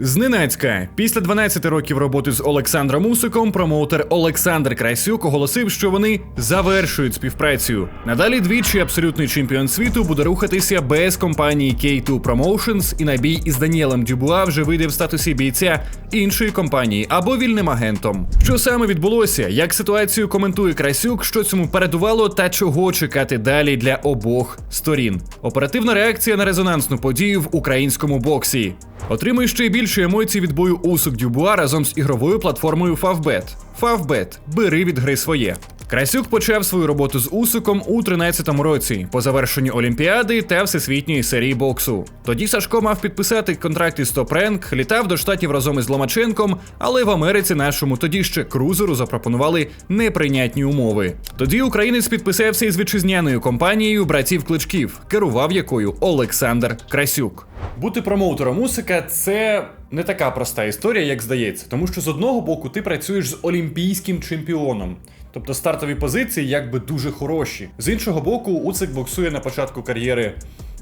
Зненацька, після 12 років роботи з Олександром Усиком, промоутер Олександр Красюк оголосив, що вони завершують співпрацю. Надалі двічі абсолютний чемпіон світу буде рухатися без компанії K2 Promotions і на бій із Даніелем Дюбуа вже вийде в статусі бійця іншої компанії або вільним агентом. Що саме відбулося? Як ситуацію коментує Красюк, що цьому передувало та чого чекати далі для обох сторін? Оперативна реакція на резонансну подію в українському боксі. Отримуй ще й більше емоцій від бою Усук Дюбуа разом з ігровою платформою Favbet. Favbet. бери від гри своє. Красюк почав свою роботу з Усиком у 13-му році по завершенню Олімпіади та всесвітньої серії боксу. Тоді Сашко мав підписати контракт із Rank, літав до штатів разом із Ломаченком, але в Америці нашому тоді ще крузеру запропонували неприйнятні умови. Тоді українець підписався із вітчизняною компанією братів Кличків, керував якою Олександр Красюк. Бути промоутером Усика це не така проста історія, як здається, тому що з одного боку ти працюєш з олімпійським чемпіоном. Тобто стартові позиції якби дуже хороші. З іншого боку, Уцик боксує на початку кар'єри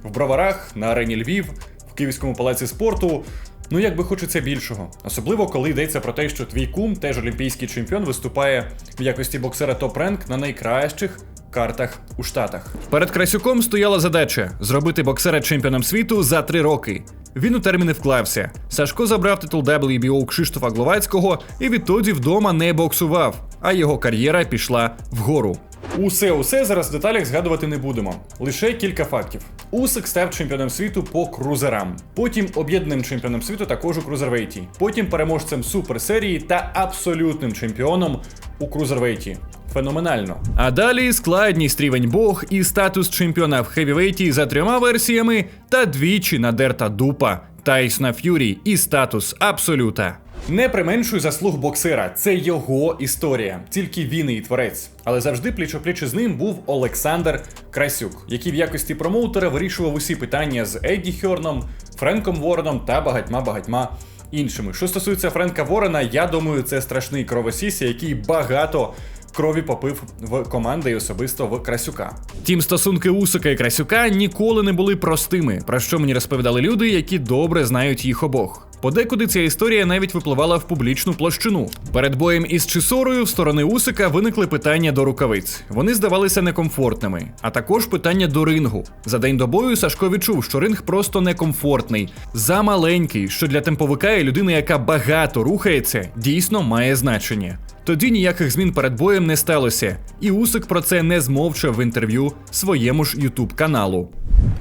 в Броварах, на арені Львів, в Київському палаці спорту. Ну, якби хочеться більшого. Особливо, коли йдеться про те, що твій кум, теж олімпійський чемпіон, виступає в якості боксера топ-ренк на найкращих картах у Штатах. Перед Красюком стояла задача зробити боксера чемпіоном світу за три роки. Він у терміни вклався. Сашко забрав титул WBO Кшиштофа Гловацького і відтоді вдома не боксував, а його кар'єра пішла вгору. Усе усе зараз в деталях згадувати не будемо. Лише кілька фактів. Усик став чемпіоном світу по крузерам. Потім об'єднаним чемпіоном світу також у крузервейті. Потім переможцем суперсерії та абсолютним чемпіоном у крузервейті. Феноменально. А далі складність рівень Бог і статус чемпіона в хевівейті за трьома версіями та двічі надерта дупа Тайсона Ф'юрі і статус абсолюта. Не применшуй заслуг боксера, це його історія, тільки він і творець. Але завжди пліч-опліч з ним був Олександр Красюк, який в якості промоутера вирішував усі питання з Едді Хьорном, Френком Вороном та багатьма-багатьма іншими. Що стосується Френка Ворона, я думаю, це страшний кровосісі, який багато крові попив в команди і особисто в Красюка. Тім стосунки Усика і Красюка ніколи не були простими, про що мені розповідали люди, які добре знають їх обох. Подекуди ця історія навіть випливала в публічну площину. Перед боєм із Чисорою в сторони Усика виникли питання до рукавиць. Вони здавалися некомфортними, а також питання до рингу. За день до бою Сашко відчув, що ринг просто некомфортний, замаленький, що для темповика і людини, яка багато рухається, дійсно має значення. Тоді ніяких змін перед боєм не сталося, і Усик про це не змовчав в інтерв'ю своєму ж Ютуб каналу.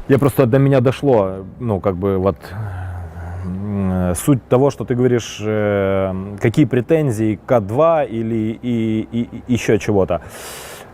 Я просто до меня дошло, ну, как бы вот м, суть того, что ты говоришь, э, какие претензии к К2 или и, и- и еще чего-то.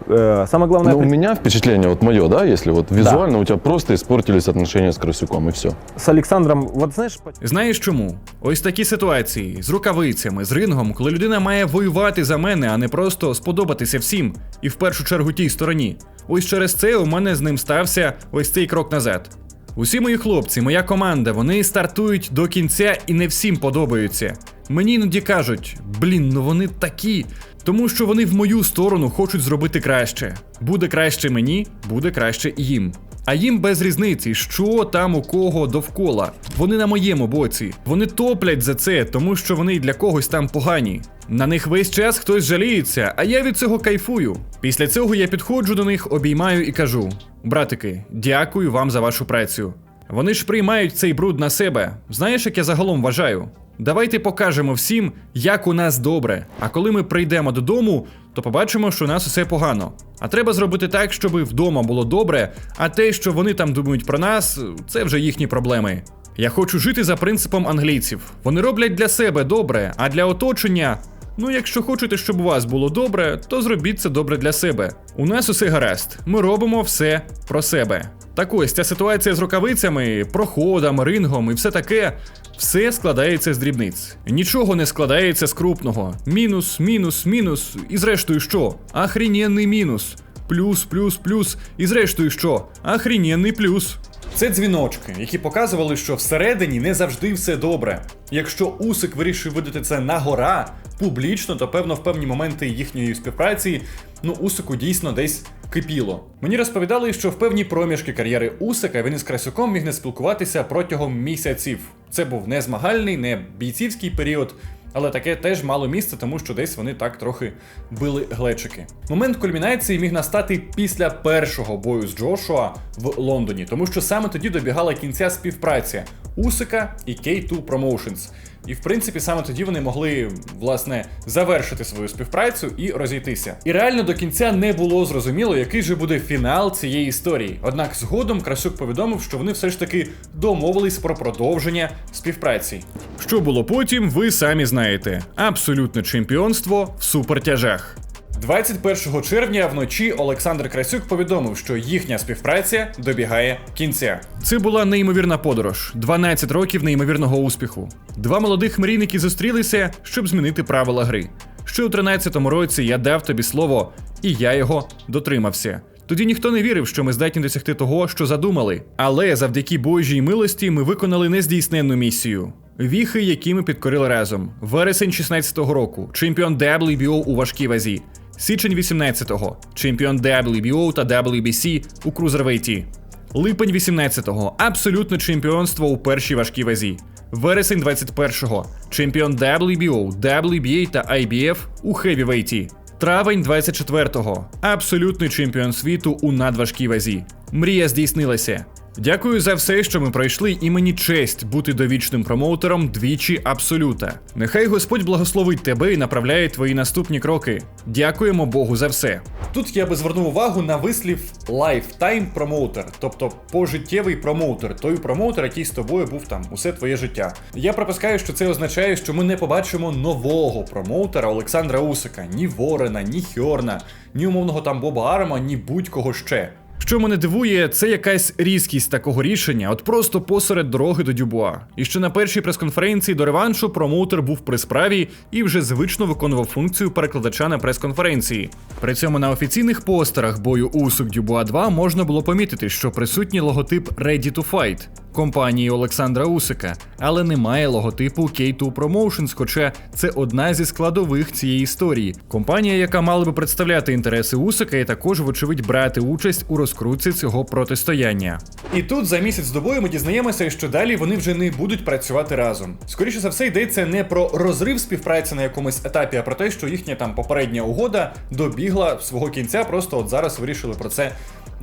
Э, самое главное, Ну, у меня впечатление, вот мое, да, если вот визуально у тебя просто испортились отношения с Красюком, и все. с Александром, вот знаешь, Знаєш чому? Ось такі ситуації з рукавицями, з рингом, коли людина має воювати за мене, а не просто сподобатися всім, і в першу чергу тій стороні. Ось через це у мене з ним стався ось цей крок назад. Усі мої хлопці, моя команда, вони стартують до кінця і не всім подобаються. Мені іноді кажуть, блін, ну вони такі. Тому що вони в мою сторону хочуть зробити краще. Буде краще мені, буде краще їм. А їм без різниці, що там у кого довкола. Вони на моєму боці. Вони топлять за це, тому що вони для когось там погані. На них весь час хтось жаліється, а я від цього кайфую. Після цього я підходжу до них, обіймаю і кажу: братики, дякую вам за вашу працю. Вони ж приймають цей бруд на себе. Знаєш, як я загалом вважаю? Давайте покажемо всім, як у нас добре. А коли ми прийдемо додому, то побачимо, що у нас усе погано. А треба зробити так, щоб вдома було добре, а те, що вони там думають про нас, це вже їхні проблеми. Я хочу жити за принципом англійців. Вони роблять для себе добре, а для оточення. Ну, якщо хочете, щоб у вас було добре, то зробіть це добре для себе. У нас усе гаразд. Ми робимо все про себе. Так ось ця ситуація з рукавицями, проходом, рингом і все таке. Все складається з дрібниць. Нічого не складається з крупного. Мінус, мінус, мінус. І зрештою, що? Ахрінєнний мінус. плюс, плюс, плюс. І зрештою, що? Ахрінєнний плюс. Це дзвіночки, які показували, що всередині не завжди все добре. Якщо Усик вирішив видати це на гора публічно, то певно в певні моменти їхньої співпраці, ну Усику дійсно десь кипіло. Мені розповідали, що в певні проміжки кар'єри Усика він із Красюком міг не спілкуватися протягом місяців. Це був не змагальний, не бійцівський період. Але таке теж мало місце, тому що десь вони так трохи били глечики. Момент кульмінації міг настати після першого бою з Джошуа в Лондоні, тому що саме тоді добігала кінця співпраця Усика і K2 Promotions. І в принципі саме тоді вони могли власне завершити свою співпрацю і розійтися. І реально до кінця не було зрозуміло, який же буде фінал цієї історії. Однак згодом Красюк повідомив, що вони все ж таки домовились про продовження співпраці. Що було потім, ви самі знаєте. Абсолютне чемпіонство в супертяжах. 21 червня вночі Олександр Красюк повідомив, що їхня співпраця добігає кінця. Це була неймовірна подорож, 12 років неймовірного успіху. Два молодих мрійники зустрілися, щоб змінити правила гри. Ще у 13-му році я дав тобі слово, і я його дотримався. Тоді ніхто не вірив, що ми здатні досягти того, що задумали. Але завдяки Божій милості ми виконали нездійсненну місію. Віхи, які ми підкорили разом. Вересень 16-го року, чемпіон WBO у важкій вазі. Січень 18-го, чемпіон WBO та WBC у крузервейті. Липень 18-го, абсолютне чемпіонство у першій важкій вазі. Вересень 21-го, чемпіон WBO, WBA та IBF у хевівейті. Травень 24-го, абсолютний чемпіон світу у надважкій вазі. Мрія здійснилася. Дякую за все, що ми пройшли, і мені честь бути довічним промоутером двічі абсолюта. Нехай Господь благословить тебе і направляє твої наступні кроки. Дякуємо Богу за все. Тут я би звернув увагу на вислів lifetime промоутер, тобто пожиттєвий промоутер, той промоутер, який з тобою був там усе твоє життя. Я припускаю, що це означає, що ми не побачимо нового промоутера Олександра Усика, ні Ворена, ні Хьорна, ні умовного там Боба Арма, ні будь-кого ще. Що мене дивує, це якась різкість такого рішення, от просто посеред дороги до Дюбуа. І ще на першій прес-конференції до реваншу промоутер був при справі і вже звично виконував функцію перекладача на прес-конференції. При цьому на офіційних постерах бою Усук Дюбуа 2 можна було помітити, що присутній логотип Ready to Fight компанії Олександра Усика, але немає логотипу K2 Promotions, хоча це одна зі складових цієї історії. Компанія, яка мала би представляти інтереси Усика, і також, вочевидь, брати участь у розкрутці цього протистояння. І тут за місяць до бою ми дізнаємося, що далі вони вже не будуть працювати разом. Скоріше за все, йдеться не про розрив співпраці на якомусь етапі, а про те, що їхня там попередня угода добігла свого кінця. Просто от зараз вирішили про це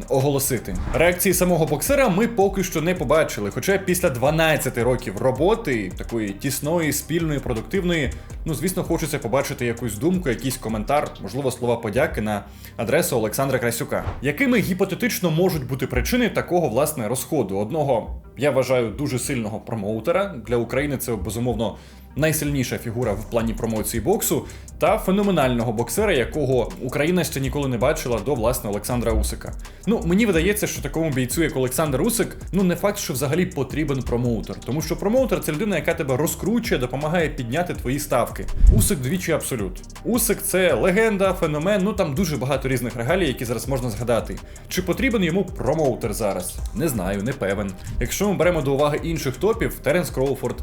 оголосити. Реакції самого боксера ми поки що не побачили. Хоча після 12 років роботи, такої тісної, спільної, продуктивної, ну звісно, хочеться побачити якусь думку, якийсь коментар, можливо, слова подяки на адресу Олександра Красюка. Якими гіпотетично можуть бути причини такого власне розходу? Одного я вважаю дуже сильного промоутера для України. Це безумовно найсильніша фігура в плані промоції боксу, та феноменального боксера, якого Україна ще ніколи не бачила до власне Олександра Усика. Ну мені видається, що такому бійцю, як Олександр Усик, ну не факт, що взагалі потрібен промоутер, тому що промоутер це людина, яка тебе розкручує, допомагає підняти твої ставки. Усик двічі абсолют. Усик це легенда, феномен. Ну там дуже багато різних регалій, які зараз можна згадати. Чи потрібен йому промоутер зараз? Не знаю, не певен. Якщо ми беремо до уваги інших топів, Теренс Кроуфорд.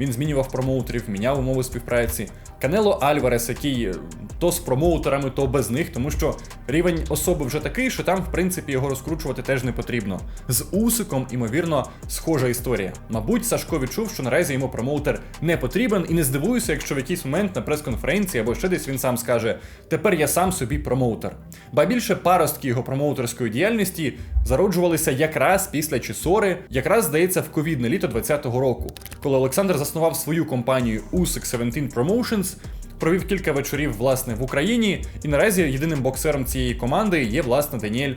Він змінював промоутерів, міняв умови співпраці. Канело Альварес, який е, то з промоутерами, то без них, тому що рівень особи вже такий, що там, в принципі, його розкручувати теж не потрібно. З Усиком, імовірно, схожа історія. Мабуть, Сашко відчув, що наразі йому промоутер не потрібен, і не здивуюся, якщо в якийсь момент на прес-конференції або ще десь він сам скаже: тепер я сам собі промоутер. Ба більше паростки його промоутерської діяльності зароджувалися якраз після Чісори, якраз здається в ковідне літо 2020 року, коли Олександр заснував свою компанію Usyk 17 Promotions, провів кілька вечорів власне в Україні, і наразі єдиним боксером цієї команди є власне Даніель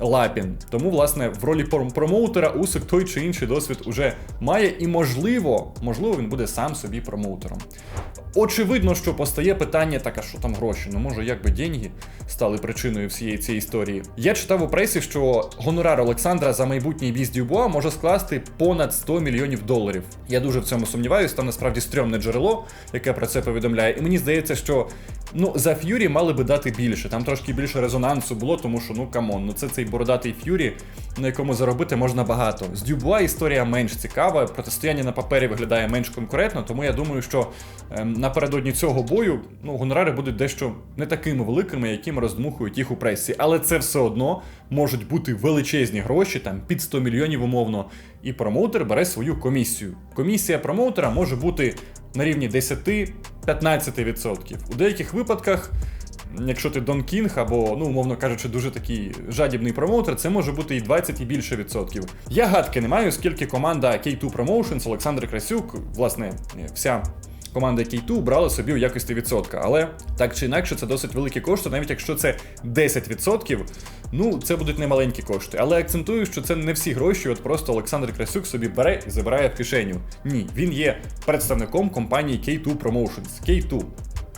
Лапін. Тому, власне, в ролі промоутера Усик той чи інший досвід уже має, і можливо, можливо, він буде сам собі промоутером. Очевидно, що постає питання, так а що там гроші? Ну може, якби деньги стали причиною всієї цієї історії. Я читав у пресі, що гонорар Олександра за майбутній бій з Дюбуа може скласти понад 100 мільйонів доларів. Я дуже в цьому сумніваюся, там насправді стрьомне джерело, яке про це повідомляє. І мені здається, що Ну, за Ф'юрі мали би дати більше. Там трошки більше резонансу було, тому що ну камон, ну це цей бородатий Ф'юрі, на якому заробити можна багато. З Дюбуа історія менш цікава, протистояння на папері виглядає менш конкурентно, тому я думаю, що ем, напередодні цього бою ну, гонорари будуть дещо не такими великими, якими роздмухують їх у пресі. Але це все одно можуть бути величезні гроші, там під 100 мільйонів умовно, і промоутер бере свою комісію. Комісія промоутера може бути на рівні 10-15%. У деяких випадках, якщо ти Дон Кінг або, ну, умовно кажучи, дуже такий жадібний промоутер, це може бути і 20 і більше відсотків. Я гадки не маю, скільки команда K2 Promotions, Олександр Красюк, власне, вся. Команда K2 брала собі у якості відсотка, але так чи інакше це досить великі кошти, навіть якщо це 10%, ну це будуть немаленькі кошти. Але акцентую, що це не всі гроші, от просто Олександр Красюк собі бере і забирає в кишеню. Ні, він є представником компанії K2 Promotions. K2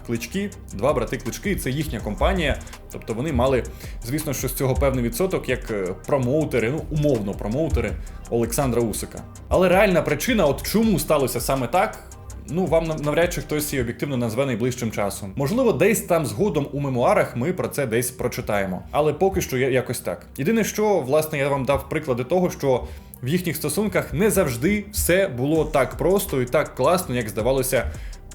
клички, два брати клички, це їхня компанія. Тобто вони мали, звісно, що з цього певний відсоток, як е, промоутери, ну умовно промоутери Олександра Усика. Але реальна причина, от чому сталося саме так. Ну, вам навряд чи хтось її об'єктивно назве найближчим часом. Можливо, десь там згодом у мемуарах ми про це десь прочитаємо. Але поки що якось так. Єдине, що власне я вам дав приклади того, що в їхніх стосунках не завжди все було так просто і так класно, як здавалося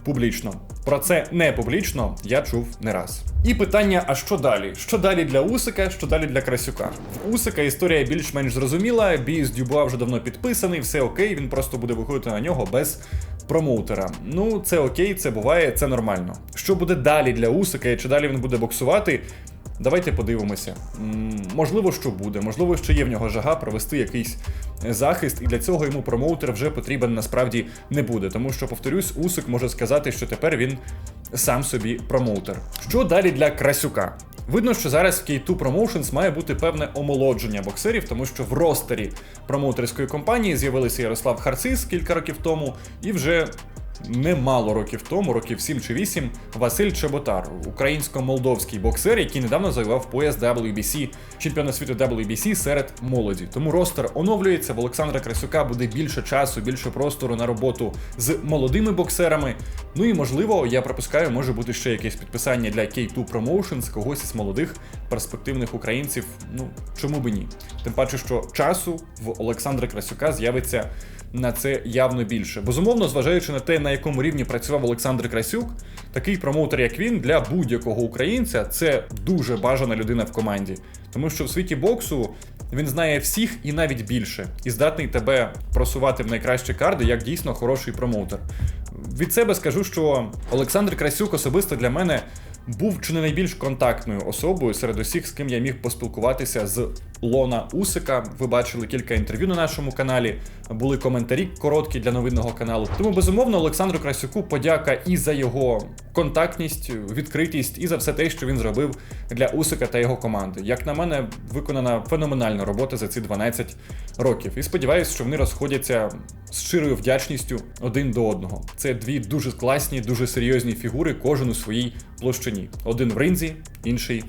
публічно. Про це не публічно я чув не раз. І питання: а що далі? Що далі для Усика, що далі для Красюка? В Усика історія більш-менш зрозуміла. Бій з Дюбуа вже давно підписаний, все окей, він просто буде виходити на нього без промоутера. Ну, це окей, це буває, це нормально. Що буде далі для Усика, і чи далі він буде боксувати? Давайте подивимося. Можливо, що буде, можливо, що є в нього жага провести якийсь захист, і для цього йому промоутер вже потрібен насправді не буде. Тому що, повторюсь, Усик може сказати, що тепер він сам собі промоутер. Що далі для Красюка? Видно, що зараз в K2 Promotions має бути певне омолодження боксерів, тому що в ростері промоутерської компанії з'явилися Ярослав Харцис кілька років тому, і вже немало років тому, років 7 чи 8, Василь Чеботар, українсько-молдовський боксер, який недавно завоював пояс WBC, чемпіона світу WBC серед молоді. Тому ростер оновлюється. В Олександра Красюка буде більше часу, більше простору на роботу з молодими боксерами. Ну і можливо, я припускаю, може бути ще якесь підписання для K2 Promotions, когось із молодих перспективних українців. Ну чому би ні? Тим паче, що часу в Олександра Красюка з'явиться на це явно більше. Безумовно, зважаючи на те, на якому рівні працював Олександр Красюк, такий промоутер, як він, для будь-якого українця це дуже бажана людина в команді. Тому що в світі боксу він знає всіх і навіть більше, і здатний тебе просувати в найкращі карди як дійсно хороший промоутер. Від себе скажу, що Олександр Красюк особисто для мене був чи не найбільш контактною особою серед усіх, з ким я міг поспілкуватися з Лона Усика. Ви бачили кілька інтерв'ю на нашому каналі, були коментарі короткі для новинного каналу. Тому безумовно Олександру Красюку подяка і за його контактність, відкритість, і за все те, що він зробив для Усика та його команди. Як на мене, виконана феноменальна робота за ці 12 років. І сподіваюся, що вони розходяться з щирою вдячністю один до одного. Це дві дуже класні, дуже серйозні фігури, кожен у своїй площині. Один в ринзі, інший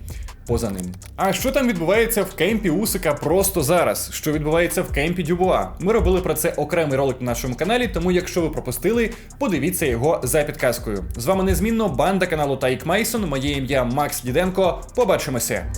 поза ним. А що там відбувається в кемпі Усика просто зараз? Що відбувається в кемпі Дюбуа? Ми робили про це окремий ролик на нашому каналі, тому якщо ви пропустили, подивіться його за підказкою. З вами незмінно банда каналу Тайк Мейсон. Моє ім'я Макс Діденко. Побачимося.